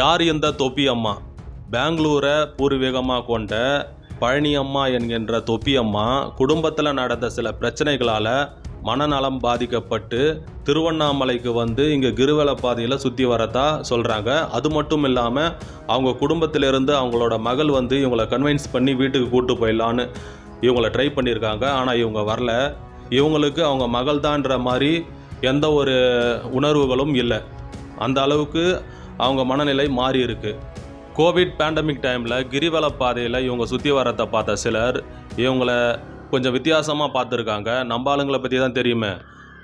யார் இந்த தொப்பி அம்மா? பெங்களூரை பூர்வீகமாக கொண்ட பழனி அம்மா என்கின்ற தொப்பி அம்மா குடும்பத்தில் நடந்த சில பிரச்சனைகளால் மனநலம் பாதிக்கப்பட்டு திருவண்ணாமலைக்கு வந்து இங்கே கிருவலை பாதையில் சுற்றி வரதா சொல்கிறாங்க அது மட்டும் இல்லாமல் அவங்க குடும்பத்திலேருந்து அவங்களோட மகள் வந்து இவங்களை கன்வின்ஸ் பண்ணி வீட்டுக்கு கூட்டு போயிடலான்னு இவங்கள ட்ரை பண்ணியிருக்காங்க. ஆனால் இவங்க வரல. இவங்களுக்கு அவங்க மகள் தான்ற மாதிரி எந்த ஒரு உணர்வுகளும் இல்லை. அந்த அளவுக்கு அவங்க மனநிலை மாறி இருக்கு. கோவிட் பேண்டமிக் டைமில் கிரிவல பாதையில் இவங்க சுற்றி வரத்தை பார்த்த சிலர் இவங்கள கொஞ்சம் வித்தியாசமாக பார்த்துருக்காங்க. நம்ம ஆளுங்களை பற்றி தான் தெரியுமே.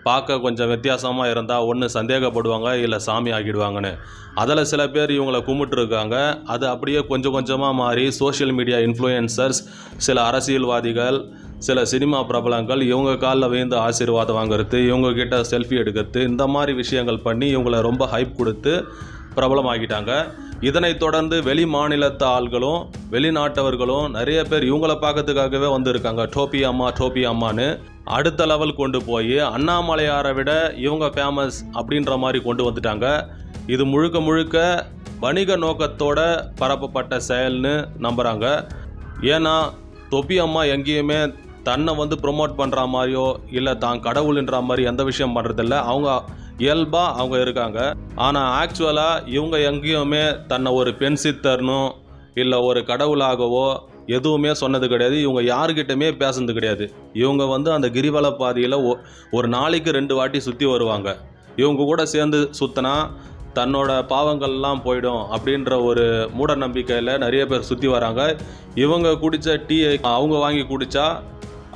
பார்க்க கொஞ்சம் வித்தியாசமாக இருந்தால் ஒன்று சந்தேகப்படுவாங்க இல்லை சாமி ஆக்கிடுவாங்கன்னு. அதில் சில பேர் இவங்களை கும்பிட்டுருக்காங்க. அது அப்படியே கொஞ்சம் கொஞ்சமாக மாறி சோஷியல் மீடியா இன்ஃப்ளூயன்சர்ஸ் சில அரசியல்வாதிகள் சில சினிமா பிரபலங்கள் இவங்க காலில் விழுந்து ஆசீர்வாதம் வாங்குறது இவங்கக்கிட்ட செல்ஃபி எடுக்கிறது இந்த மாதிரி விஷயங்கள் பண்ணி இவங்களை ரொம்ப ஹைப் கொடுத்து பிரபலமாகிட்டாங்க. இதனைத் தொடர்ந்து வெளி மாநிலத்து ஆள்களும் வெளிநாட்டவர்களும் நிறைய பேர் இவங்கள பார்க்கறதுக்காகவே வந்திருக்காங்க. டோபி அம்மா டோபி அம்மான்னு. அடுத்த லெவல் கொண்டு போய் அண்ணாமலையாரை விட இவங்க ஃபேமஸ் அப்படின்ற மாதிரி கொண்டு வந்துட்டாங்க. இது முழுக்க முழுக்க வணிக நோக்கத்தோட பரப்பப்பட்ட செயல்னு நம்புகிறாங்க ஏன்னா தொப்பி அம்மா எங்கேயுமே தன்னை வந்து ப்ரொமோட் பண்ணுற மாதிரியோ இல்லை தான் கடவுள்ன்ற மாதிரி எந்த விஷயம் பண்ணுறதில்ல அவங்க இயல்பாக அவங்க இருக்காங்க. ஆனால் ஆக்சுவலாக இவங்க எங்கேயுமே தன்னை ஒரு பெண் சித்தர்னோ இல்லை ஒரு கடவுளாகவோ எதுவுமே சொன்னது கிடையாது. இவங்க யாருக்கிட்டமே பேசுனது கிடையாது. இவங்க வந்து அந்த கிரிவல பாதையில் ஒரு நாளைக்கு ரெண்டு வாட்டி சுற்றி வருவாங்க. இவங்க கூட சேர்ந்து சுற்றினா தன்னோட பாவங்கள்லாம் போயிடும் அப்படின்ற ஒரு மூட நம்பிக்கையில் நிறைய பேர் சுற்றி வராங்க. இவங்க குடித்த டீயை அவங்க வாங்கி குடித்தா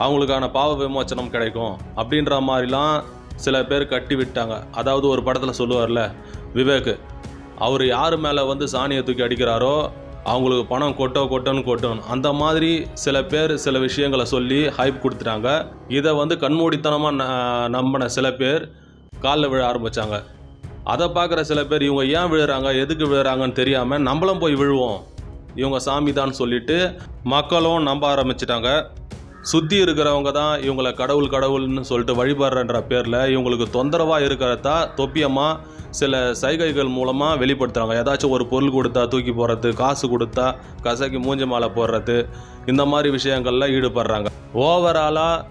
அவங்களுக்கான பாவ விமோச்சனம் கிடைக்கும் அப்படின்ற மாதிரிலாம் சில பேர் கட்டி விட்டாங்க அதாவது ஒரு படத்தில் சொல்லுவார்ல விவேக் அவர் யார் மேலே வந்து சாணியை தூக்கி அடிக்கிறாரோ அவங்களுக்கு பணம் கொட்டோ கொட்டோன்னு கொட்டணும் அந்த மாதிரி சில பேர் சில விஷயங்களை சொல்லி ஹைப் கொடுத்துட்டாங்க. இதை வந்து கண்மூடித்தனமாக ந நம்பின சில பேர் காலில் விழ ஆரம்பித்தாங்க அதை பார்க்குற சில பேர் இவங்க ஏன் விழுறாங்க? எதுக்கு விழுறாங்கன்னு தெரியாமல் நம்மளும் போய் விழுவோம். இவங்க சாமி தான் சொல்லிட்டு மக்களும் நம்ப ஆரம்பிச்சிட்டாங்க. சுற்றி இருக்கிறவங்க தான் இவங்களை கடவுள் கடவுள்னு சொல்லிட்டு வழிபடுறன்ற பேரில் இவங்களுக்கு தொந்தரவாக இருக்கிறதா தொப்பியம்மா சில சைகைகள் மூலமாக வெளிப்படுத்துகிறாங்க ஏதாச்சும் ஒரு பொருள் கொடுத்தா தூக்கி போடுறது காசு கொடுத்தா கசக்கி மூஞ்சி மாலை போடுறது இந்த மாதிரி விஷயங்களில் ஈடுபடுறாங்க. ஓவராலாக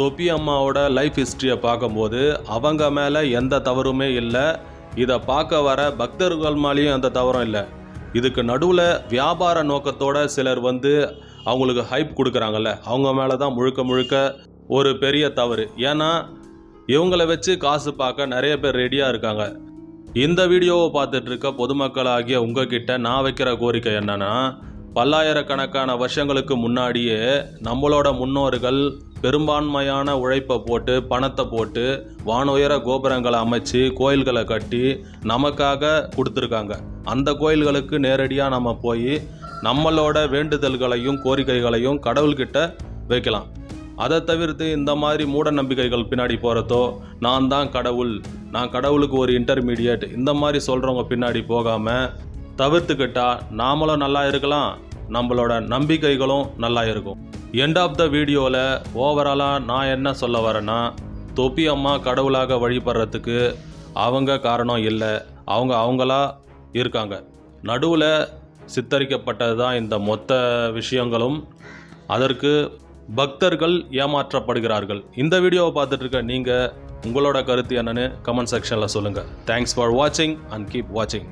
தொப்பி அம்மாவோட லைஃப் ஹிஸ்ட்ரியை பார்க்கும்போது அவங்க மேலே எந்த தவறுமே இல்லை. இதை பார்க்க வர பக்தர்கள் மேலேயும் எந்த தவறும் இல்லை. இதுக்கு நடுவில் வியாபார நோக்கத்தோட சிலர் வந்து அவங்களுக்கு ஹைப் கொடுக்குறாங்கல்ல. அவங்க மேலே தான் முழுக்க முழுக்க ஒரு பெரிய தவறு. ஏன்னா இவங்களை வச்சு காசு பார்க்க நிறைய பேர் ரெடியாக இருக்காங்க. இந்த வீடியோவை பார்த்துட்டு இருக்க பொதுமக்களாகிய உங்ககிட்ட நான் வைக்கிற கோரிக்கை என்னன்னா பல்லாயிரக்கணக்கான வருஷங்களுக்கு முன்னாடியே நம்மளோட முன்னோர்கள் பெரும்பான்மையான உழைப்பை போட்டு பணத்தை போட்டு வானுயர கோபுரங்களை அமைச்சு கோயில்களை கட்டி நமக்காக கொடுத்துருக்காங்க. அந்த கோயில்களுக்கு நேரடியாக நம்ம போய் நம்மளோட வேண்டுதல்களையும் கோரிக்கைகளையும் கடவுள்கிட்ட வைக்கலாம். அதை தவிர்த்து இந்த மாதிரி மூட நம்பிக்கைகள் பின்னாடி போகிறதோ நான் தான் கடவுள் நான் கடவுளுக்கு ஒரு இன்டர்மீடியட் இந்த மாதிரி சொல்கிறவங்க பின்னாடி போகாமல் தவிர்த்துக்கிட்டால் நாமளும் நல்லா இருக்கலாம் நம்மளோட நம்பிக்கைகளும் நல்லா இருக்கும். எண்ட் ஆஃப் த வீடியோவில் ஓவராலாக நான் என்ன சொல்ல வரேன்னா தொப்பி அம்மா கடவுளாக வழிபடுறதுக்கு அவங்க காரணம் இல்லை. அவங்க அவங்களா இருக்காங்க. நடுவில் சித்தரிக்கப்பட்டது தான் இந்த மொத்த விஷயங்களும். அதற்கு பக்தர்கள் ஏமாற்றப்படுகிறார்கள். இந்த வீடியோவை பார்த்துட்டு இருக்க நீங்கள் உங்களோட கருத்து என்னன்னு கமெண்ட் செக்ஷனில் சொல்லுங்கள் தேங்க்ஸ் ஃபார் வாட்சிங் அண்ட் கீப் வாட்சிங்